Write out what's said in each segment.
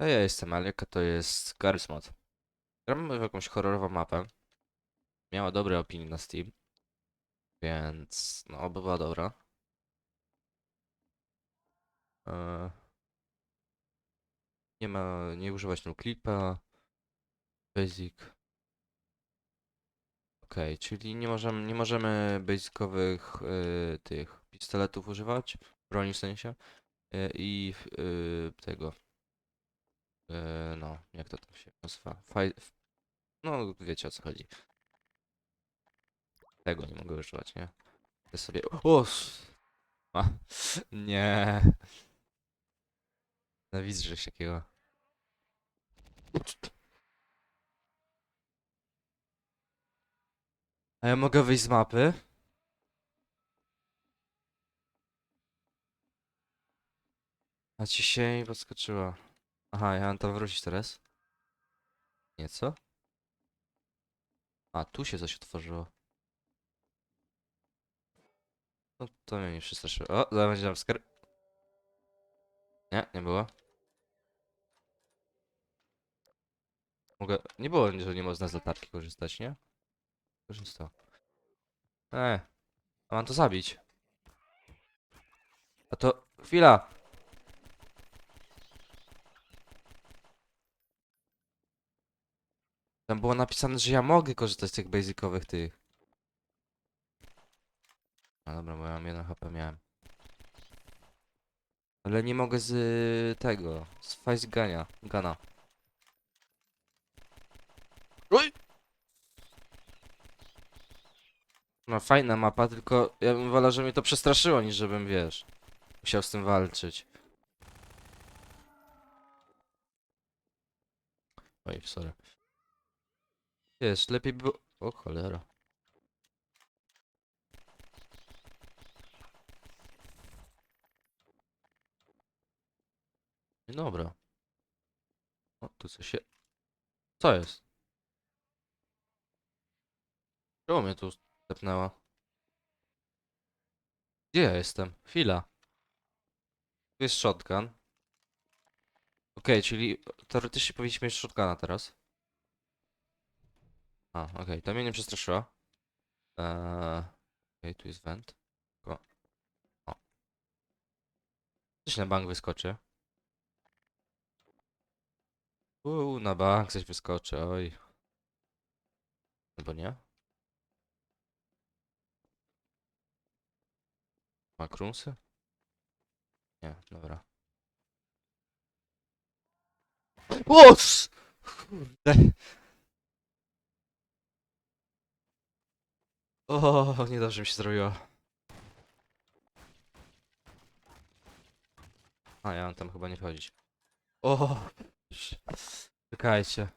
A ja jestem Alek, a to jest Garry's Mod. Gramy w jakąś horrorową mapę. Miała dobre opinie na Steam. Więc no, była dobra. Eee, nie ma, nie używać no clipa. Basic. Okej, czyli nie możemy, nie możemy basicowych e, tych pistoletów używać, broni w sensie. E, I e, tego. E, no, jak to tam się nazywa? Faj... No, wiecie o co chodzi. Tego nie mogę używać, nie? Ja sobie... O! A, nie. Nienawidzę czegoś takiego. A ja mogę wyjść z mapy? A ci się podskoczyła. Aha, ja mam tam wrócić teraz. Nie, co? A, tu się coś otworzyło. No to mnie nie przestraszyło. O, zaraz będzie jumpscare. Nie, nie było. Mogę... Nie było, że nie można z latarki korzystać, nie? Korzystał. E, a mam to zabić. A to... Chwila! Tam było napisane, że ja mogę korzystać z tych basicowych tych. No dobra, bo ja mam 1 HP miałem. Ale nie mogę z y, tego, z Face Gania, Gana. Oj! No fajna mapa, tylko ja bym wolał, żeby mnie to przestraszyło, niż żebym, wiesz, musiał z tym walczyć. Oj, sorry. Wiesz, lepiej by. O cholera. No Dobra. O, tu coś się... Co jest? Czemu mnie tu stepnęła? Gdzie ja jestem? Chwila. Tu jest shotgun. Okej, czyli teoretycznie powinniśmy mieć shotguna teraz. A, okej, to mnie nie przestraszyło. Eee, okej, tu jest vent. O. o. Coś na bank wyskoczy. Uuu, na bank coś wyskoczy, oj. Albo nie? Makrumsy? Nie, dobra. Łoc! Kurde. O, niedobrze mi się zrobiło. A, ja mam tam chyba nie wchodzić. O! Czekajcie.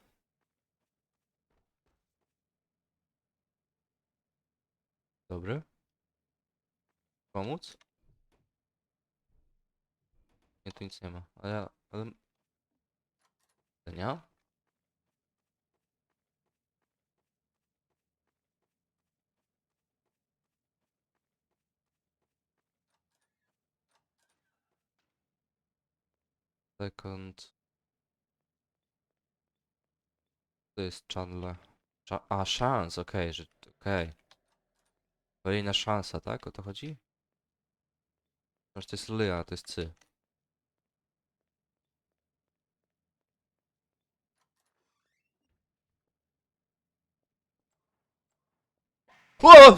Dobry. Pomóc? Nie, tu nic nie ma. Ale. Ale... Nie? Second. To jest Chandler. Cza a, szans, okej, że... okej. Kolejna szansa, tak? O to chodzi? To jest Lea, to jest Cy. O!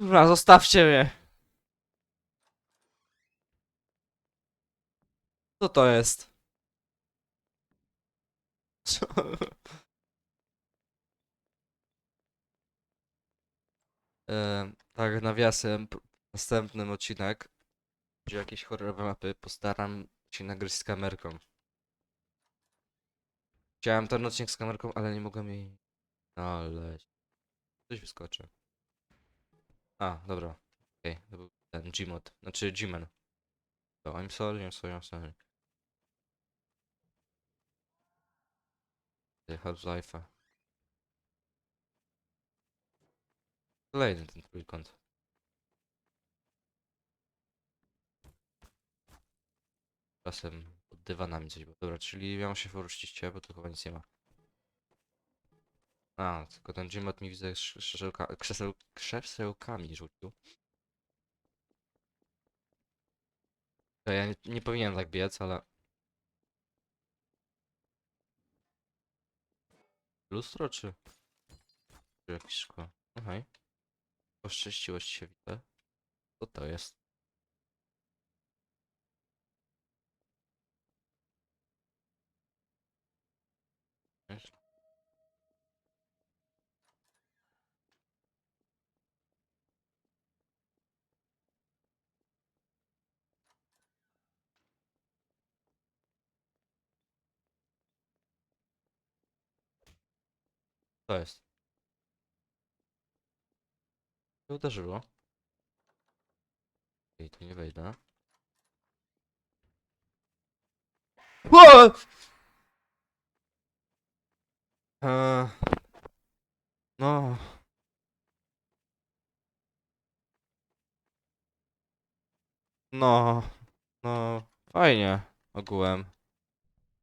Dobra, zostawcie mnie. Co to jest? Co? Em, tak, nawiasem, p- następnym odcinek będzie jakieś horrorowe mapy, postaram się nagrać z kamerką. Chciałem ten odcinek z kamerką, ale nie mogłem jej znaleźć. Coś wyskoczy. A, dobra. Okej, to był ten Gmod, znaczy Gman. So, I'm sorry, I'm sorry, I'm sorry. Half-Life'a. Kolejny ten trójkąt. Czasem pod dywanami coś było. Dobra, czyli ja muszę poruszyć bo tu chyba nic nie ma. A, tylko ten Jimat mi widzę krzesełka, krzeseł, krzesełkami rzucił. Ja nie, nie powinienem tak biec, ale... Lustro czy... Czy jakieś szkło? Okej. Poszczęściłość się widzę. Co to jest? Wiesz? To jest. Nie uderzyło. I tu nie wejdę. O! Eee, no. No. No. Fajnie. Ogółem.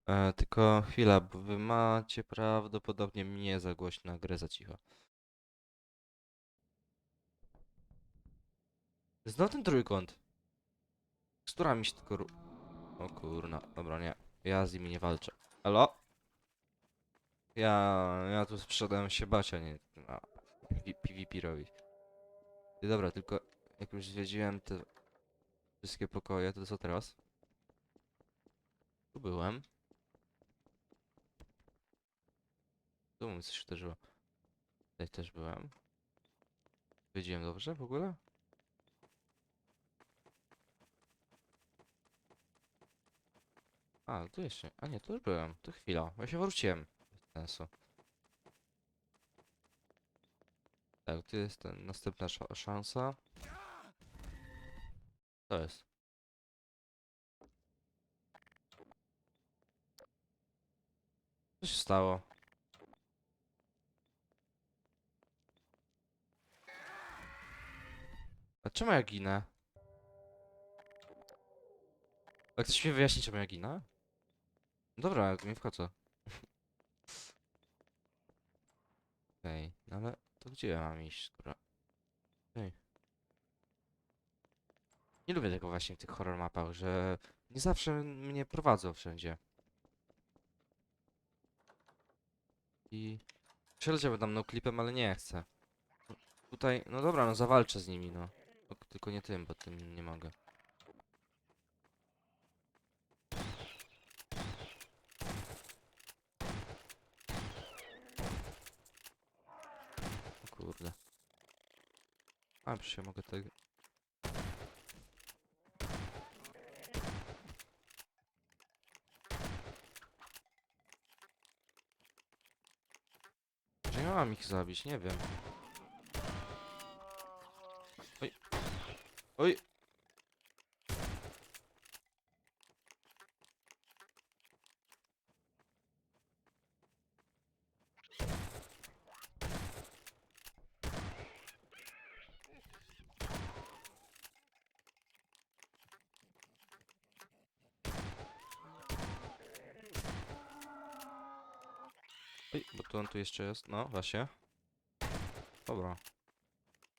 E, tylko chwila, bo wy macie prawdopodobnie mnie za głośno, grę za cicho. Znowu ten trójkąt. Z którami się tylko. O kurna, dobra, nie. Ja z nimi nie walczę. Halo? Ja... ja tu sprzedałem się bać, a nie... PvP robić. Dobra, tylko jak już zwiedziłem te wszystkie pokoje, to co teraz? Tu byłem. Tu mi coś uderzyło. Tutaj też byłem. Wiedziałem dobrze w ogóle? A, tu jeszcze. A nie, tu już byłem. Tu chwila. Ja się wróciłem. Bez sensu. Tak, tu jest ten, następna sza szansa. To jest. Co się stało? A czemu ja ginę? A ktoś mi wyjaśni, czemu ja ginę? Dobra, to nie wchodzę. Okej, no ale to gdzie ja mam iść, skoro... Okej. Nie lubię tego właśnie w tych horror mapach, że nie zawsze mnie prowadzą wszędzie. I... Przeleciałbym tam no klipem, ale nie chcę. No, Tutaj, no dobra, no zawalczę z nimi, no. Tylko- nie tym, bo tym nie mogę. O kurde. A, przecież ja mogę tego... Że mam ich zabić, nie wiem. Oj. Oj, bo on tu jeszcze jest. No, właśnie. Dobra.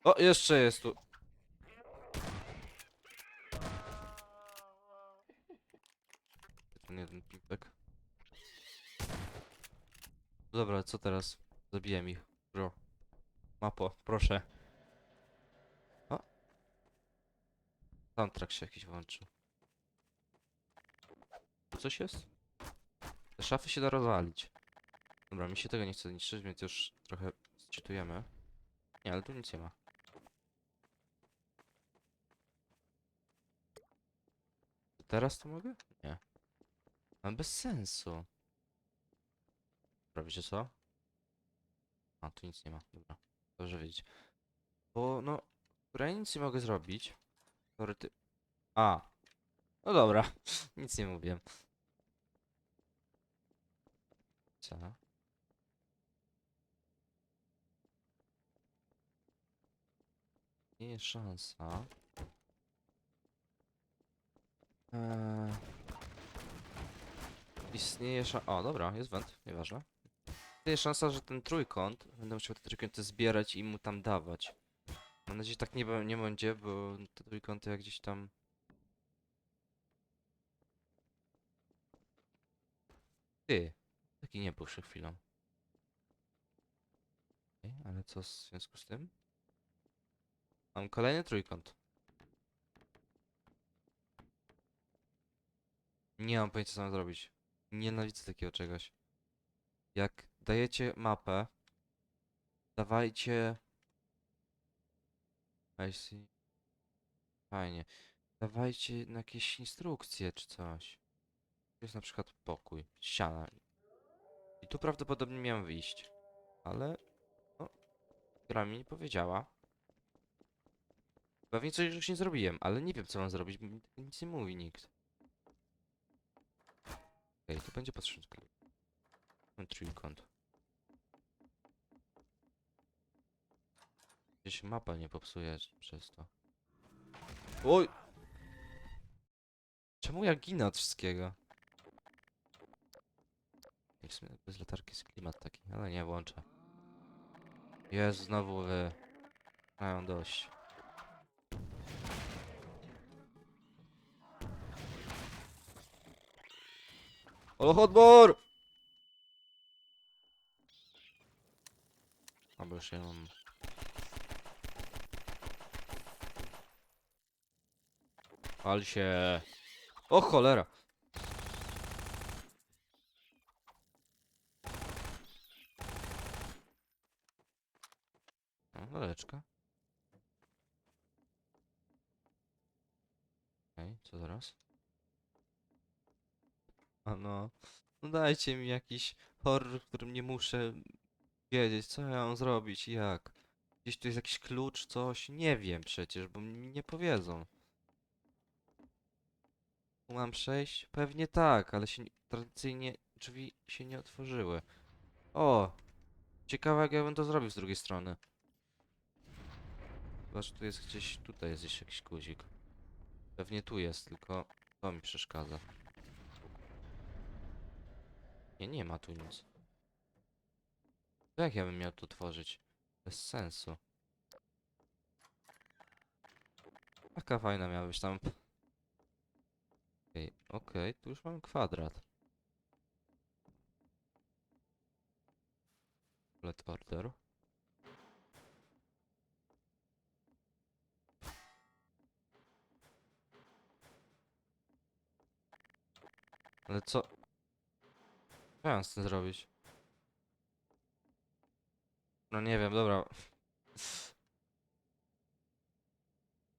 O, jeszcze jest tu. Ten jeden pipek. Dobra, co teraz? Zabiłem ich. Bro. Mapo, proszę. O. Soundtrack się jakiś włączył. Tu coś jest? Te szafy się da rozwalić. Dobra, mi się tego nie chce niszczyć, więc już trochę zczytujemy. Nie, ale tu nic nie ma. Teraz to mogę? Nie. Mam bez sensu. Dobra, wiecie co? A, tu nic nie ma. Dobra. Dobrze wiedzieć. Bo, no... Ja nic nie mogę zrobić. Teorety... A. No dobra. nic nie mówię. Co? Nie jest szansa. Eee... Istnieje szansa... O, dobra, jest węd, nieważne. Istnieje szansa, że ten trójkąt, będę musiał te trójkąty zbierać i mu tam dawać. Mam nadzieję, że tak nie, nie będzie, bo te trójkąty jak gdzieś tam... Ty, taki nie był chwilą. Okej, ale co w związku z tym? Mam kolejny trójkąt. Nie mam pojęcia co mam zrobić. Nienawidzę takiego czegoś. Jak dajecie mapę, dawajcie... I see. Fajnie. Dawajcie jakieś instrukcje czy coś. Tu jest na przykład pokój, ściana. I tu prawdopodobnie miałem wyjść. Ale... No... Gra mi nie powiedziała. Pewnie coś już nie zrobiłem, ale nie wiem co mam zrobić, bo nic nie mówi nikt. Okej, to będzie Ten trójkąt. Gdzieś mapa nie popsuje przez to. Oj! Czemu ja ginę od wszystkiego? W sumie bez latarki jest klimat taki, ale nie włączę. Jest znowu wy. Mają dość. Olo odbór! Albo już nie mam. Pal się. O cholera. Waleczka. Okej, co teraz? No. No dajcie mi jakiś horror, w którym nie muszę wiedzieć, co ja mam zrobić jak. Gdzieś tu jest jakiś klucz, coś. Nie wiem przecież, bo mi nie powiedzą. Tu mam przejść? Pewnie tak, ale się nie, tradycyjnie drzwi się nie otworzyły. O! Ciekawe jak ja bym to zrobił z drugiej strony. Chyba, że tu jest gdzieś, tutaj jest gdzieś jakiś guzik. Pewnie tu jest, tylko to mi przeszkadza. Nie, nie ma tu nic. To jak ja bym miał tu tworzyć? Bez sensu. Taka fajna miała być tam. Okej, okej, tu już mam kwadrat. Let order. Ale co? Co ja z tym zrobić? No nie wiem, dobra.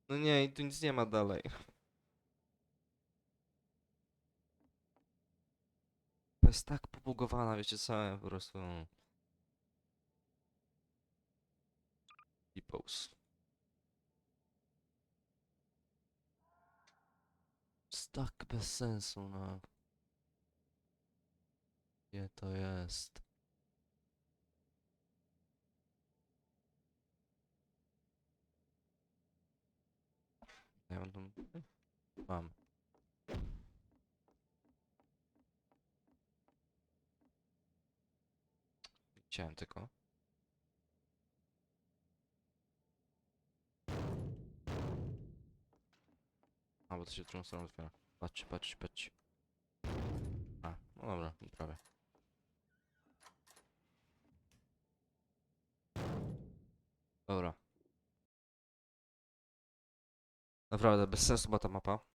No nie, i tu nic nie ma dalej. To jest tak pobugowana, wiecie co, ja po prostu... Jest tak bez sensu, no. Gdzie to jest? Ja mam tam... Mam. Chciałem tylko. A, bo to się drugą stronę otwiera. Patrzcie, patrzcie, patrzcie. A, no dobra, prawie. Dobra. Naprawdę, bez sensu była ta mapa.